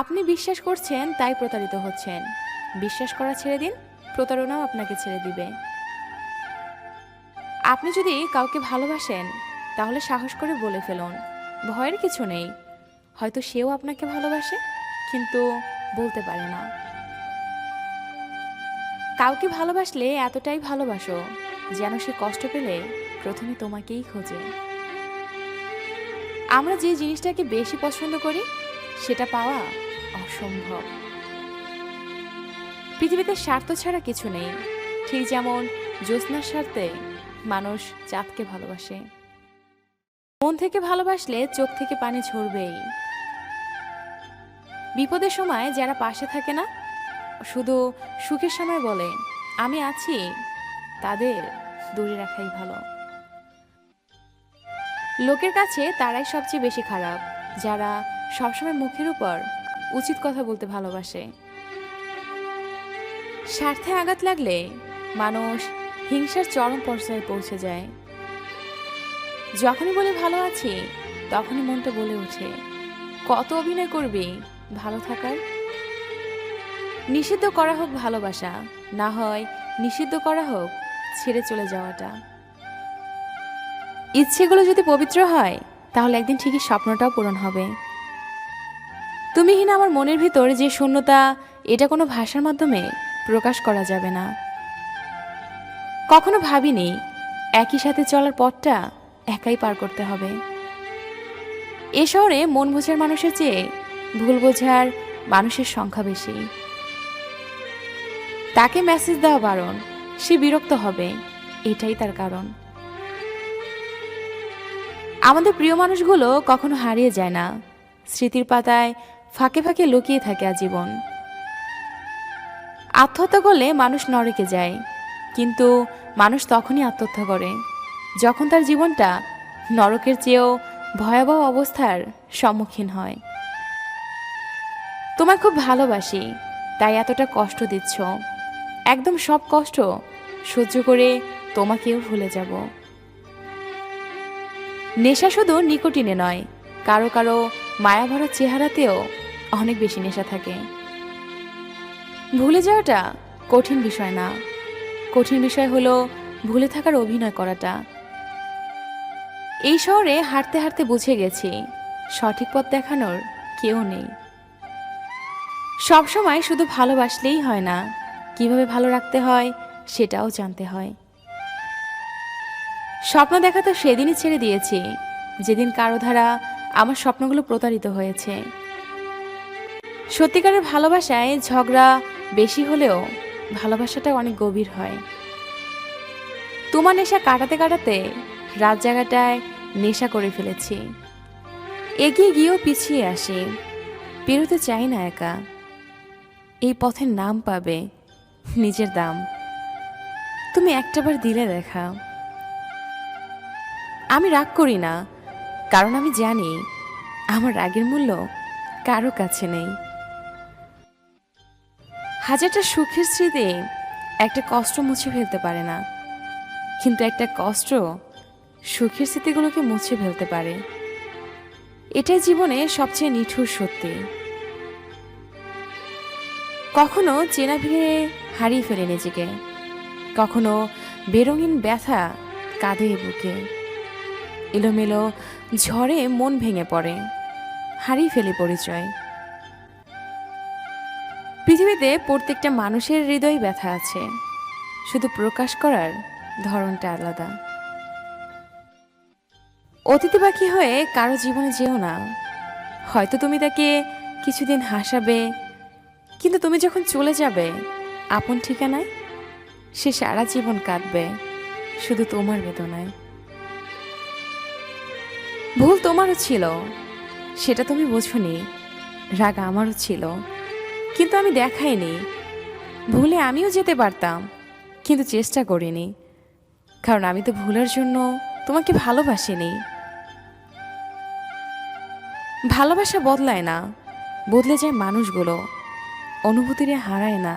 আপনি বিশ্বাস করছেন, তাই প্রতারিত হচ্ছেন। বিশ্বাস করা ছেড়ে দিন, প্রতারণাও আপনাকে ছেড়ে দিবে। আপনি যদি কাউকে ভালোবাসেন, তাহলে সাহস করে বলে ফেলুন, ভয়ের কিছু নেই। হয়তো সেও আপনাকে ভালোবাসে, কিন্তু বলতে পারে না। কাউকে ভালোবাসলে এতটাই ভালোবাসো, যেন সে কষ্ট পেলে প্রথমে তোমাকেই খোঁজে। আমরা যে জিনিসটাকে বেশি পছন্দ করি, সেটা পাওয়া অসম্ভব। পৃথিবীতে স্বার্থ ছাড়া কিছু নেই। ঠিক যেমন জ্যোৎস্নার স্বার্থে মানুষ চাঁদকে ভালোবাসে। মন থেকে ভালোবাসলে চোখ থেকে পানি ঝরবেই। বিপদের সময় যারা পাশে থাকে না, শুধু সুখের সময় বলে, আমি আছি, তাদের দূরে রাখাই ভালো। লোকের কাছে তারাই সবচেয়ে বেশি খারাপ, যারা সবসময় মুখের উপর উচিত কথা বলতে ভালোবাসে। স্বার্থে আঘাত লাগলে মানুষ হিংসার চরম পর্যায়ে পৌঁছে যায়। যখনই বলে ভালো আছি, তখনই মনটা বলে ওঠে। কত অভিনয় করবি, ভালো থাকার? নিষিদ্ধ করা হোক ভালোবাসা, না হয় নিষিদ্ধ করা হোক ছেড়ে চলে যাওয়াটা। ইচ্ছেগুলো যদি পবিত্র হয়, তাহলে একদিন ঠিকই স্বপ্নটাও পূরণ হবে। তুমিহীন আমার মনের ভিতর যে শূন্যতা, এটা কোনো ভাষার মাধ্যমে প্রকাশ করা যাবে না। কখনো ভাবিনি একই সাথে চলার পথটা একাই পার করতে হবে। এ শহরে মন বোঝার মানুষের চেয়ে ভুল বোঝার মানুষের সংখ্যা বেশি। তাকে মেসেজ দেওয়া বারণ, সে বিরক্ত হবে, এটাই তার কারণ। আমাদের প্রিয় মানুষগুলো কখনো হারিয়ে যায় না। স্মৃতির পাতায় ফাঁকে ফাঁকে লুকিয়ে থাকে আজীবন। আত্মহত্যা করলে মানুষ নরকে যায়, কিন্তু মানুষ তখনই আত্মহত্যা করে, যখন তার জীবনটা নরকের চেয়েও ভয়াবহ অবস্থার সম্মুখীন হয়। তোমায় খুব ভালোবাসি, তাই এতটা কষ্ট দিচ্ছ। একদম সব কষ্ট সহ্য করে তোমাকেও ভুলে যাব। নেশা শুধু নিকোটিনে নয়, কারও কারও মায়াভরা চেহারাতেও অনেক বেশি নেশা থাকে। ভুলে যাওয়াটা কঠিন বিষয় না। কঠিন বিষয় হলো ভুলে থাকার অভিনয় করাটা। এই শহরে হাঁটতে হাঁটতে বুঝে গেছি, সঠিক পথ দেখানোর কেউ নেই। সবসময় শুধু ভালোবাসলেই হয় না, কীভাবে ভালো রাখতে হয় সেটাও জানতে হয়। স্বপ্ন দেখা তো সেদিনই ছেড়ে দিয়েছি, যেদিন কারও ধারা আমার স্বপ্নগুলো প্রতারিত হয়েছে। সত্যিকারের ভালোবাসায় ঝগড়া বেশি হলেও ভালোবাসাটা অনেক গভীর হয়। তোমার নেশা কাটাতে কাটাতে রাত জায়গাটায় নেশা করে ফেলেছি। এগিয়ে গিয়েও পিছিয়ে আসি। পেরোতে চাই না একা। এই পথের নাম পাবে নিজের দাম। তুমি একটাবার দিলে দেখা। আমি রাগ করি না, কারণ আমি জানি আমার রাগের মূল্য কারও কাছে নেই। হাজারটা সুখের স্মৃতি একটা কষ্ট মুছে ফেলতে পারে না। কিন্তু একটা কষ্ট সুখের স্মৃতিগুলোকে মুছে ফেলতে পারে। এটাই জীবনে সবচেয়ে নিঠুর সত্যি। কখনো চেনা ভিড়ে হারিয়ে ফেলে নিজেকে। কখনো বেরঙিন ব্যথা কাঁধে বুকে। এলোমেলো ঝড়ে মন ভেঙে পড়ে। হারিয়ে ফেলে পরিচয়। পৃথিবীতে প্রত্যেকটা মানুষের হৃদয় ব্যথা আছে। শুধু প্রকাশ করার ধরনটা আলাদা। অতিথি পাখি হয়ে কারও জীবনে যেও না। হয়তো তুমি তাকে কিছুদিন হাসাবে, কিন্তু তুমি যখন চলে যাবে, আপন ঠিকানায় সে সারা জীবন কাঁদবে, শুধু তোমার বেদনায়। ভুল তোমারও ছিল, সেটা তুমি বোঝনি, রাগ আমারও ছিল। কিন্তু আমি দেখাইনি। ভুলে আমিও যেতে পারতাম, কিন্তু চেষ্টা করিনি। কারণ আমি তো ভুলের জন্য তোমাকে ভালোবাসিনি। ভালোবাসা বদলায় না, বদলে যায় মানুষগুলো। অনুভূতিরে হারায় না,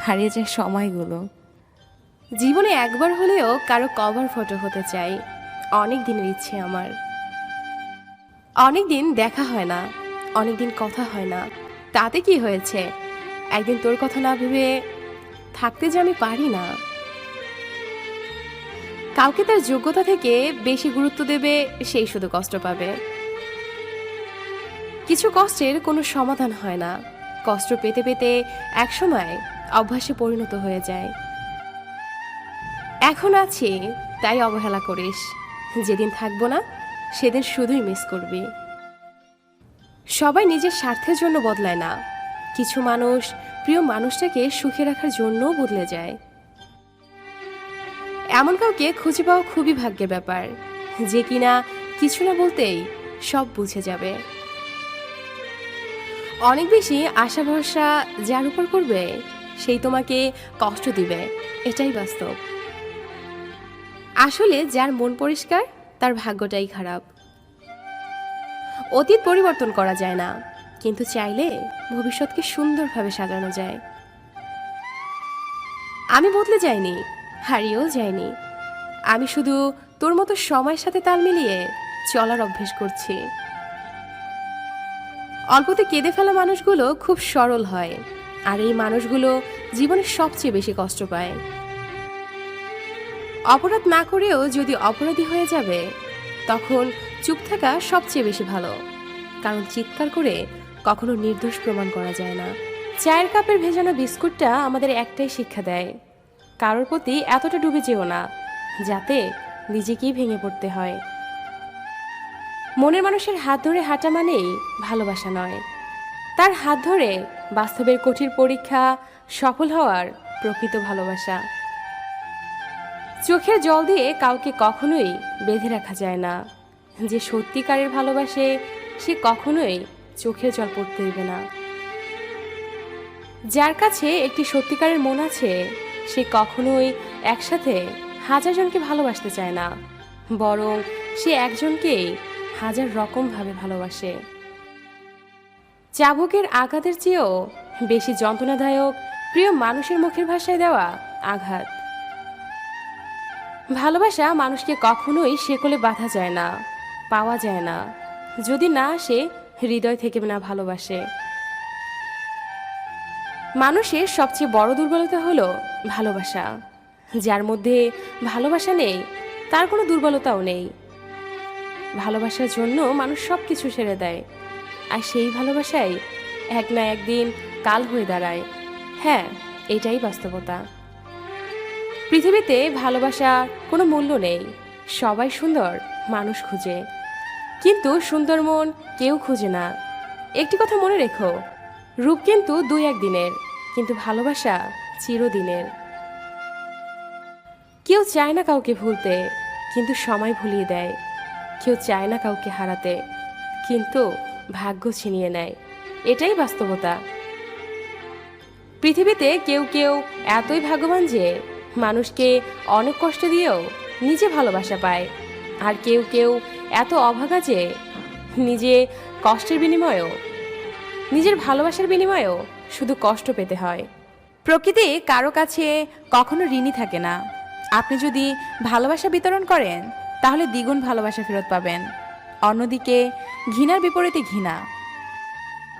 হারিয়ে যায় সময়গুলো। জীবনে একবার হলেও কারও কভার ফটো হতে চাই, অনেক দিনের ইচ্ছে আমার। অনেক দিন দেখা হয় না, অনেক দিন কথা হয় না। তাতে কি হয়েছে? একদিন তোর কথা না ভেবে থাকতে যে আমি পারি না। কাউকে তার যোগ্যতা থেকে বেশি গুরুত্ব দেবে, সেই শুধু কষ্ট পাবে। কিছু কষ্টের কোনো সমাধান হয় না। কষ্ট পেতে পেতে একসময় অভ্যাসে পরিণত হয়ে যায়। এখন আছি, তাই অবহেলা করিস। যেদিন থাকব না, সেদিন শুধুই মিস করবি। সবাই নিজের স্বার্থের জন্য বদলায় না। কিছু মানুষ প্রিয় মানুষটাকে সুখে রাখার জন্যও বদলে যায়। এমন কাউকে খুঁজে পাওয়া খুবই ভাগ্যের ব্যাপার। যে কিনা কিছু না বলতেই সব বুঝে যাবে। অনেক বেশি আশা ভরসা যার উপর করবে, সেই তোমাকে কষ্ট দিবে। এটাই বাস্তব। আসলে যার মন পরিষ্কার, তার ভাগ্যটাই খারাপ। অতীত পরিবর্তন করা যায় না। কিন্তু চাইলে ভবিষ্যৎকে সুন্দরভাবে সাজানো যায়। আমি বদলে যাইনি, হারিয়েও যাইনি। আমি শুধু তোর মতো সময়ের সাথে তাল মিলিয়ে চলার অভ্যেস করছি। অল্পতে কেঁদে ফেলা মানুষগুলো খুব সরল হয়, আর এই মানুষগুলো জীবনে সবচেয়ে বেশি কষ্ট পায়। অপরাধ না করেও যদি অপরাধী হয়ে যাবে, তখন চুপ থাকা সবচেয়ে বেশি ভালো। কারণ চিৎকার করে কখনো নির্দোষ প্রমাণ করা যায় না। চায়ের কাপের ভেজানো বিস্কুটটা আমাদের একটাই শিক্ষা দেয়। কারোর প্রতি এতটা ডুবে যেও না, যাতে নিজেকেই ভেঙে পড়তে হয়। মনের মানুষের হাত ধরে হাঁটা মানেই ভালোবাসা নয়। তার হাত ধরে বাস্তবের কঠিন পরীক্ষা, সফল হওয়ার প্রকৃত ভালোবাসা। চোখের জল দিয়ে কাউকে কখনোই বেঁধে রাখা যায় না। যে সত্যিকারের ভালোবাসে, সে কখনোই চোখের জল পড়তে দেবে না। যার কাছে একটি সত্যিকারের মন আছে, সে কখনোই একসাথে হাজার জনকে ভালোবাসতে চায় না, বরং সে একজনকেই হাজার রকমভাবে ভালোবাসে। চাবুকের আঘাতের চেয়েও বেশি যন্ত্রণাদায়ক, প্রিয় মানুষের মুখের ভাষায় দেওয়া আঘাত। ভালোবাসা মানুষকে কখনোই সেকলে বাঁধা যায় না। পাওয়া যায় না। যদি না আসে, হৃদয় থেকে না ভালোবাসে। মানুষের সবচেয়ে বড় দুর্বলতা হলো ভালোবাসা। যার মধ্যে ভালোবাসা নেই, তার কোনো দুর্বলতাও নেই। ভালোবাসার জন্য মানুষ সব কিছু ছেড়ে দেয়। আর সেই ভালোবাসাই এক না একদিন কাল হয়ে দাঁড়ায়। হ্যাঁ এটাই বাস্তবতা। পৃথিবীতে ভালোবাসা কোনো মূল্য নেই। সবাই সুন্দর, মানুষ খুঁজে। কিন্তু সুন্দর মন কেউ খুঁজে না। একটি কথা মনে রেখো, রূপ কিন্তু দুই একদিনের কিন্তু ভালোবাসা চিরদিনের। কেউ চায় না কাউকে ভুলতে, কিন্তু সময় ভুলিয়ে দেয়। কেউ চায় না কাউকে হারাতে, কিন্তু ভাগ্য ছিনিয়ে নেয়। এটাই বাস্তবতা। পৃথিবীতে কেউ কেউ এতই ভাগ্যবান যে মানুষকে অনেক কষ্ট দিয়েও নিজে ভালোবাসা পায়, আর কেউ কেউ এত অভাগা যে নিজে কষ্টের বিনিময়েও, নিজের ভালোবাসার বিনিময়েও শুধু কষ্ট পেতে হয়। প্রকৃতি কারও কাছে কখনো ঋণী থাকে না। আপনি যদি ভালোবাসা বিতরণ করেন, তাহলে দ্বিগুণ ভালোবাসা ফেরত পাবেন। অন্যদিকে ঘৃণার বিপরীতে ঘৃণা।